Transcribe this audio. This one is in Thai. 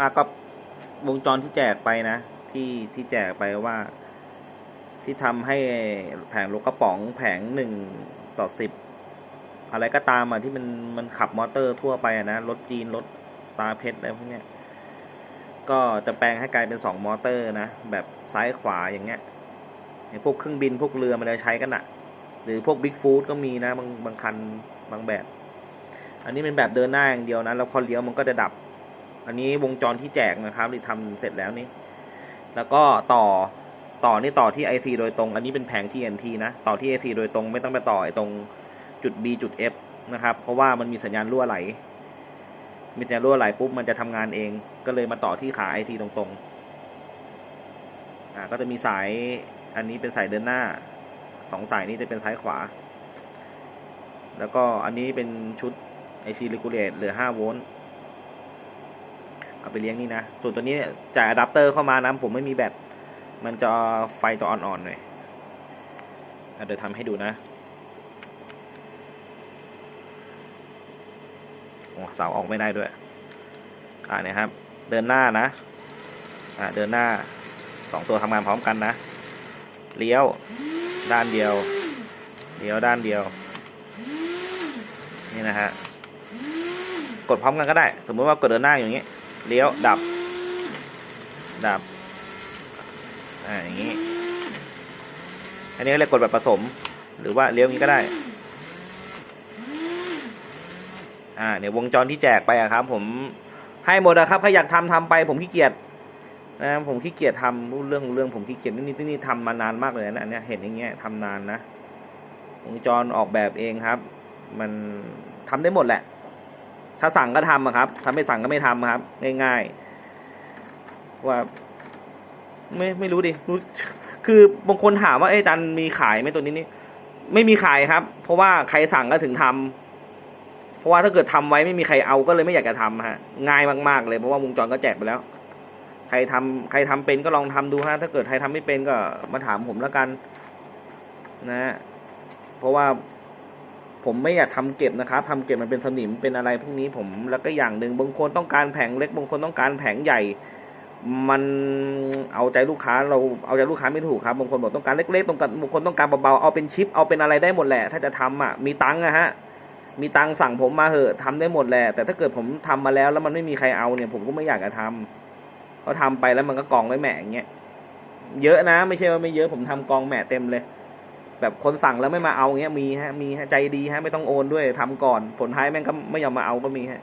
อะก็วงจรที่แจกไปนะ ที่ที่แจกไปว่า ที่ทำให้แผงรถกระป๋องแผงหนึ่งต่อสิบอะไรก็ตามอะที่มันมันขับมอเตอร์ทั่วไปอะนะรถจีนรถตาเพชรอะไรพวกเนี้ยก็จะแปลงให้กลายเป็นสองมอเตอร์นะ แบบซ้ายขวาอย่างเงี้ยพวกเครื่องบินพวกเรือมันจะใช้กันอะหรือพวกบิ๊กฟู้ดก็มีนะบางบางคันบางแบบ อันนี้เป็นแบบเดินหน้าอย่างเดียวนะ แล้วพอเลี้ยวมันก็จะดับ อันนี้วงจรที่แจกนะครับที่ทำเสร็จแล้วนี่ แล้วก็ต่อต่อนี่ต่อที่ IC โดยตรง อันนี้เป็นแผง TNT นะ ต่อที่ IC โดยตรงไม่ต้องไปต่อไอ้ตรงจุด B จุด F นะครับ เพราะว่ามันมีสัญญาณรั่วไหล มีสัญญาณรั่วไหลปุ๊บมันจะทำงานเอง ก็เลยมาต่อที่ขา IC ตรงๆอ่าก็จะมีสายอันนี้เป็นสายเดินหน้าสองสายนี้จะเป็นซ้ายขวา แล้วก็อันนี้เป็นชุด IC regulate เหลือ5โวลต์ เอาไปเลี้ยงนี่นะ ส่วนตัวนี้เนี่ยจ่ายอะแดปเตอร์เข้ามานะผมไม่มีแบต มันจะไฟจะอ่อนๆหน่อยเดี๋ยวทำให้ดูนะโอ้เสาออกไม่ได้ด้วย อ่าเนี่ยครับ เดินหน้านะ อ่าเดินหน้าสองตัวทำงานพร้อมกันนะ เลี้ยวด้านเดียว เลี้ยวด้านเดียว นี่นะฮะ กดพร้อมกันก็ได้ สมมติว่ากดเดินหน้าอย่างนี้ เลี้ยวดับ ดับ อ่าอย่างนี้ อันนี้เรียกกดแบบผสม หรือว่าเลี้ยวอย่างนี้ก็ได้ อ่าเนี่ยวงจรที่แจกไปอะครับ ผมให้หมดอะครับใครอยากทำทำไป ผมขี้เกียจนะผมขี้เกียจทำเรื่องเรื่องผมขี้เกียจนี่นี่นี่ทำมานานมากเลยนะอันเนี้ยเห็นอย่างเงี้ยทำนานนะวงจรออกแบบเองครับ มันทำได้หมดแหละ ถ้าสั่งก็ทำครับถ้าไม่สั่งก็ไม่ทำครับ ง่ายๆ ว่า ไม่ไม่รู้ดิรู้คือบางคนถามว่าเอ้ยจันมีขายไหมตัวนี้นี่ไม่มีขายครับ เพราะว่าใครสั่งก็ถึงทำเพราะว่าถ้าเกิดทำไว้ไม่มีใครเอาก็เลยไม่อยากจะทำฮะ ง่ายมากๆเลยเพราะว่าวงจรก็แจกไปแล้ว ใครทำใครทำเป็นก็ลองทำดูฮะถ้าเกิดใครทำไม่เป็นก็มาถามผมแล้วกัน นะ เพราะว่า ผมไม่อยากทำเก็บนะครับทำเก็บมันเป็นสนิมเป็นอะไรพวกนี้ผมแล้วก็อย่างหนึ่งบางคนต้องการแผงเล็กบางคนต้องการแผงใหญ่ มันเอาใจลูกค้าเราเอาใจลูกค้าไม่ถูกครับบางคนบอกต้องการเล็กๆต้องการบางคนต้องการเบาๆเอาเป็นชิปเอาเป็นอะไรได้หมดแหละ ถ้าจะทำอะมีตังค์อะฮะมีตังค์สั่งผมมาเหอะทำได้หมดแหละแต่ถ้าเกิดผมทำมาแล้วแล้วมันไม่มีใครเอาเนี่ย ผมก็ไม่อยากจะทำเพราะทำไปแล้วมันก็กองไว้แหม่อย่างเงี้ยเยอะนะ ไม่ใช่ว่าไม่เยอะผมทำกองแหม่เต็มเลย แบบคนสั่งแล้วไม่มาเอาเงี้ยมีฮะมีฮะใจดีฮะไม่ต้องโอนด้วยทำก่อน ผลท้ายแม่งก็ไม่ยอมมาเอาก็มีฮะ